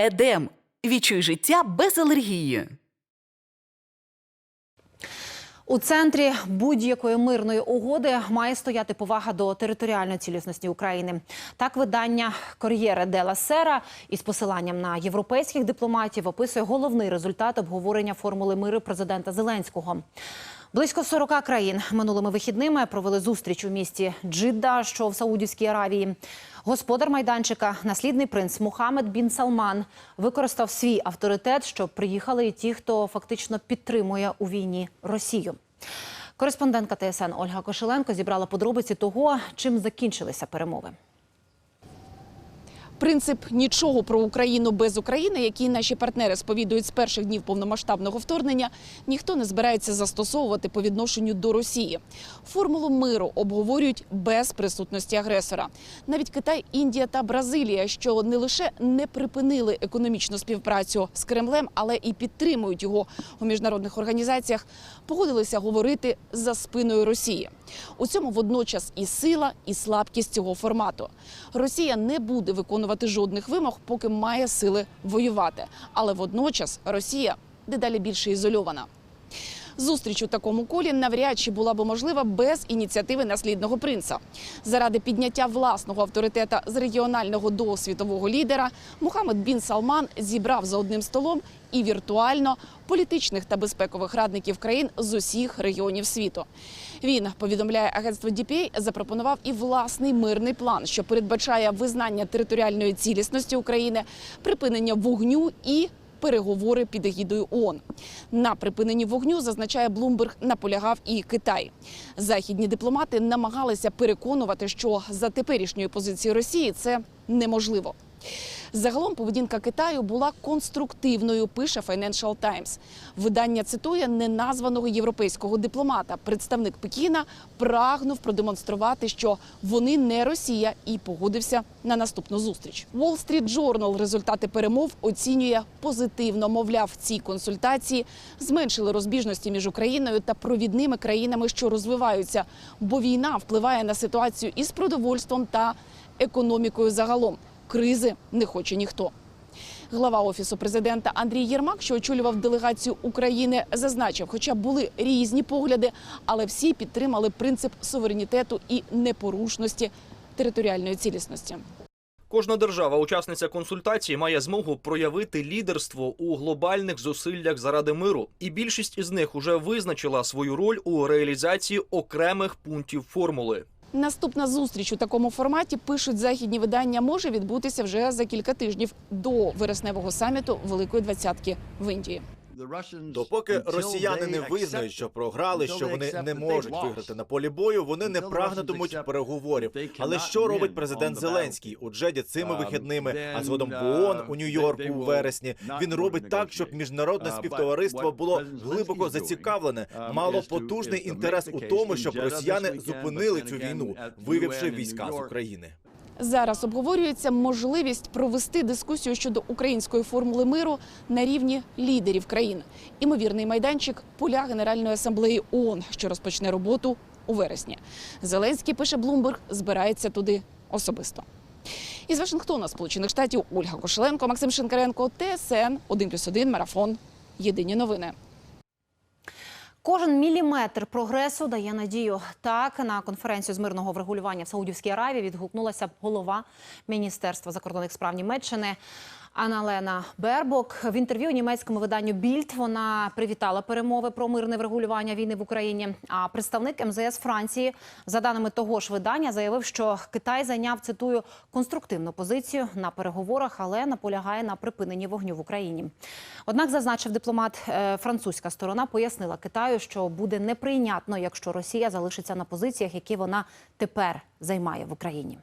Едем. Відчуй життя без алергії. У центрі будь-якої мирної угоди має стояти повага до територіальної цілісності України. Так видання Кор'єре Дела Сера із посиланням на європейських дипломатів описує головний результат обговорення формули миру президента Зеленського. Близько 40 країн минулими вихідними провели зустріч у місті Джидда, що в Саудівській Аравії. Господар майданчика, наслідний принц Мухаммед бін Салман, використав свій авторитет, щоб приїхали і ті, хто фактично підтримує у війні Росію. Кореспондентка ТСН Ольга Кошеленко зібрала подробиці того, чим закінчилися перемови. Принцип нічого про Україну без України, який наші партнери сповідують з перших днів повномасштабного вторгнення, ніхто не збирається застосовувати по відношенню до Росії. Формулу миру обговорюють без присутності агресора. Навіть Китай, Індія та Бразилія, що не лише не припинили економічну співпрацю з Кремлем, але і підтримують його у міжнародних організаціях, погодилися говорити за спиною Росії. У цьому водночас і сила, і слабкість цього формату. Росія не буде виконувати жодних вимог, поки має сили воювати. Але водночас Росія дедалі більше ізольована. Зустріч у такому колі навряд чи була б можлива без ініціативи наслідного принца. Заради підняття власного авторитета з регіонального до світового лідера Мухаммед бін Салман зібрав за одним столом і віртуально політичних та безпекових радників країн з усіх регіонів світу. Він повідомляє агентство DPA, запропонував і власний мирний план, що передбачає визнання територіальної цілісності України, припинення вогню і переговори під егідою ООН. На припиненні вогню зазначає Блумберг, наполягав і Китай. Західні дипломати намагалися переконувати, що за теперішньою позицією Росії це неможливо. Загалом поведінка Китаю була конструктивною. Пише Financial Times. Видання цитує неназваного європейського дипломата. Представник Пекіна прагнув продемонструвати, що вони не Росія, і погодився на наступну зустріч. Wall Street Journal результати перемов оцінює позитивно. Мовляв, ці консультації зменшили розбіжності між Україною та провідними країнами, що розвиваються, бо війна впливає на ситуацію із продовольством та економікою загалом. Кризи не хоче ніхто. Глава офісу президента Андрій Єрмак, що очолював делегацію України, зазначив, хоча були різні погляди, але всі підтримали принцип суверенітету і непорушності територіальної цілісності. Кожна держава, учасниця консультації, має змогу проявити лідерство у глобальних зусиллях заради миру, і більшість із них уже визначила свою роль у реалізації окремих пунктів формули. Наступна зустріч у такому форматі пишуть західні видання, може відбутися вже за кілька тижнів до вересневого саміту Великої двадцятки в Індії. Допоки росіяни не визнають, що програли, що вони не можуть виграти на полі бою, вони не прагнутимуть переговорів. Але що робить президент Зеленський у Джеді цими вихідними, а згодом в ООН у Нью-Йорку у вересні? Він робить так, щоб міжнародне співтовариство було глибоко зацікавлене, мало потужний інтерес у тому, щоб росіяни зупинили цю війну, вивівши війська з України. Зараз обговорюється можливість провести дискусію щодо української формули миру на рівні лідерів країн. Імовірний майданчик поля Генеральної асамблеї ООН, що розпочне роботу у вересні. Зеленський пише Блумберг, збирається туди особисто. Із Вашингтона, Сполучених Штатів, Ольга Кошеленко, Максим Шинкаренко, ТСН 1+,1, Марафон. Єдині новини. Кожен міліметр прогресу дає надію. Так на конференцію з мирного врегулювання в Саудівській Аравії відгукнулася голова Міністерства закордонних справ Німеччини. Анна-Лена Бербок в інтерв'ю німецькому виданню Більд вона привітала перемови про мирне врегулювання війни в Україні. А представник МЗС Франції, за даними того ж видання, заявив, що Китай зайняв цитую конструктивну позицію на переговорах, але наполягає на припиненні вогню в Україні. Однак, зазначив дипломат, е, французька сторона пояснила Китаю, що буде неприйнятно, якщо Росія залишиться на позиціях, які вона тепер займає в Україні.